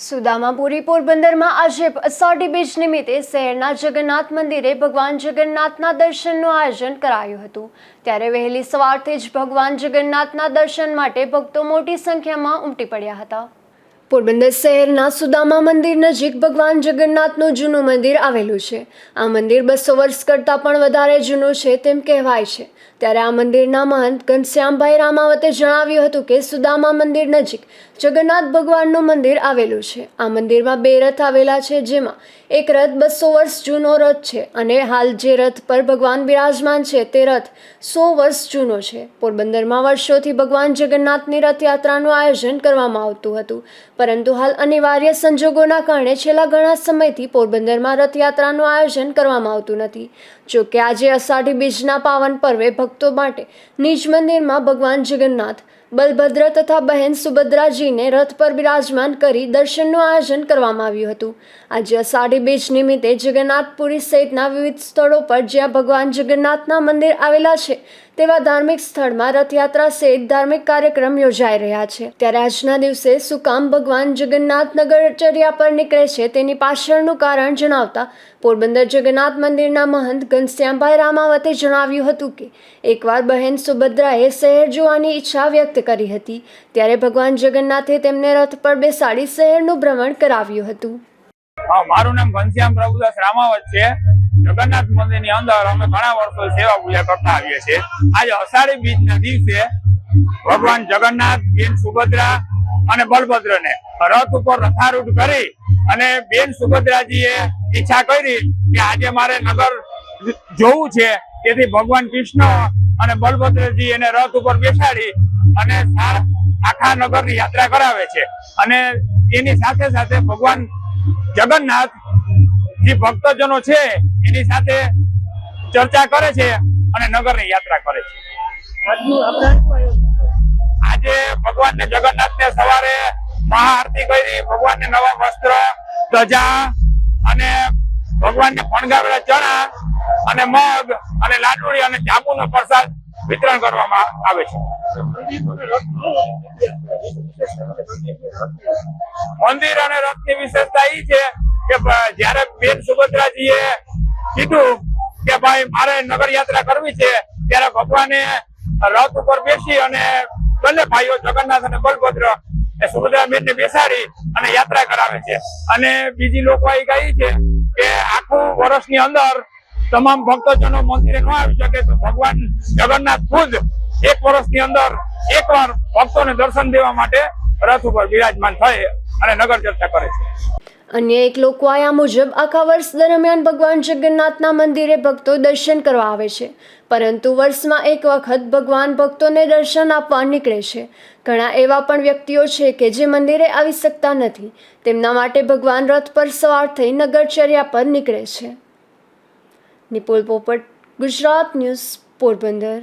સુદામાપુરી પોરબંદરમાં આજે અષાઢી બીજ નિમિત્તે શહેરના જગન્નાથ મંદિરે ભગવાન જગન્નાથના દર્શનનું આયોજન કરાયું હતું. ત્યારે વહેલી સવારથી જ ભગવાન જગન્નાથના દર્શન માટે ભક્તો મોટી સંખ્યામાં ઉમટી પડ્યા હતા. પોરબંદર શહેરના સુદામા મંદિર નજીક ભગવાન જગન્નાથનું જૂનું મંદિર આવેલું છે. આ મંદિર બસો વર્ષ કરતાં પણ વધારે જૂનું છે તેમ કહેવાય છે. ત્યારે આ મંદિરના મહંત ઘનશ્યામભાઈ રામાવતે જણાવ્યું હતું કે સુદામા મંદિર નજીક જગન્નાથ ભગવાનનું મંદિર આવેલું છે. આ મંદિરમાં બે રથ આવેલા છે જેમાં એક રથ બસો વર્ષ જૂનો રથ છે અને હાલ જે રથ પર ભગવાન બિરાજમાન છે તે રથ સો વર્ષ જૂનો છે. પોરબંદરમાં વર્ષોથી ભગવાન જગન્નાથની રથયાત્રાનું આયોજન કરવામાં આવતું હતું. પરંતુ હાલ અનિવાર્ય સંજોગોના કારણે છેલ્લા ઘણા સમયથી પોરબંદરમાં રથયાત્રાનું આયોજન કરવામાં આવતું નથી. જો કે આજે અષાઢી બીજના પાવન પર્વે ભક્તો માટે નિજ મંદિરમાં ભગવાન જગન્નાથ બલભદ્ર તથા બહેન સુભદ્રાજીને રથ પર બિરાજમાન કરી દર્શનનું આયોજન કરવામાં આવ્યું હતું. આજે અષાઢી બીજ નિમિત્તે જગન્નાથપુરી સહિતના વિવિધ સ્થળો પર જ્યાં ભગવાન જગન્નાથના મંદિર આવેલા છે, તેવા ધાર્મિક સ્થળમાં રથયાત્રા સહિત ધાર્મિક કાર્યક્રમ યોજાઈ રહ્યા છે. ત્યારે આજના દિવસે સુકામ ભગવાન જગન્નાથ નગરચર્યા પર નીકળે છે તેની પાછળનું કારણ જણાવતા પોરબંદર જગન્નાથ મંદિરના મહંત ઘનશ્યામભાઈ રામાવતે જણાવ્યું હતું કે, એકવાર બહેન સુભદ્રાએ શહેર જોવાની ઈચ્છા વ્યક્ત કરી હતી. ત્યારે ભગવાન જગન્નાથે તેમને રથ પર બેસાડી શહેરનું ભ્રમણ કરાવ્યું હતું. હા, મારું નામ ઘનશ્યામ પ્રભુદાસ રામાવત છે. જગન્નાથ મંદિરની અંદર અમે ઘણા વર્ષો સેવા પૂજા કરતા આવીએ છીએ. આજે અષાઢી બીજ ના દિવસે ભગવાન જગન્નાથ, બેન સુભદ્રા અને બલભદ્ર ને રથ ઉપર રથારૂઢ કરી અને બેન સુભદ્રાજીએ ઈચ્છા કરી કે આજે મારે નગર જોવું છે. તેથી ભગવાન કૃષ્ણ અને બલભદ્રજી એને રથ ઉપર બેસાડી અને આખા નગરની યાત્રા કરાવે છે. અને એની સાથે સાથે ભગવાન જગન્નાથ જે ભક્તજનો છે, એની સાથે ચર્ચા કરે છે અને નગરની યાત્રા કરે છે. આજે ભગવાનને જગન્નાથને સવારે મહાઆરતી કરી, ભગવાનને નવા વસ્ત્ર, ધજા અને ભગવાનને ફણગાવેલા ચણા અને મગ અને લાડુડી અને જાંબુનો પ્રસાદ વિતરણ કરવામાં આવે છે. મંદિર અને રથની વિશેષતા એ છે કે જયારે બેન સુભદ્રાજીએ કીધું કે, ભાઈ, મારે નગર યાત્રા કરવી છે, ત્યારે ભગવાને રથ ઉપર બેસી અને બંને ભાઈઓ, જગન્નાથ અને બલભદ્ર, એ બેન ને બેસાડી અને યાત્રા કરાવે છે. અને બીજી લોકો એ કહી છે કે, આખું વર્ષની અંદર તમામ ભક્તજનો મંદિરે ન આવી શકે તો ભગવાન જગન્નાથ ખુદ એક વર્ષની અંદર એકવાર ભક્તોને દર્શન દેવા માટે રથ ઉપર બિરાજમાન થાય અને નગર ચર્ચા કરે છે. અન્ય એક લોકવાયા મુજબ આખા વર્ષ દરમિયાન ભગવાન જગન્નાથના મંદિરે ભક્તો દર્શન કરવા આવે છે. પરંતુ વર્ષમાં એક વખત ભગવાન ભક્તોને દર્શન આપવા નીકળે છે. ઘણા એવા પણ વ્યક્તિઓ છે કે જે મંદિરે આવી શકતા નથી. તેમના માટે ભગવાન રથ પર સવાર થઈ નગરચર્યા પર નીકળે છે. નિપુલ પોપટ, ગુજરાત ન્યૂઝ પોરબંદર.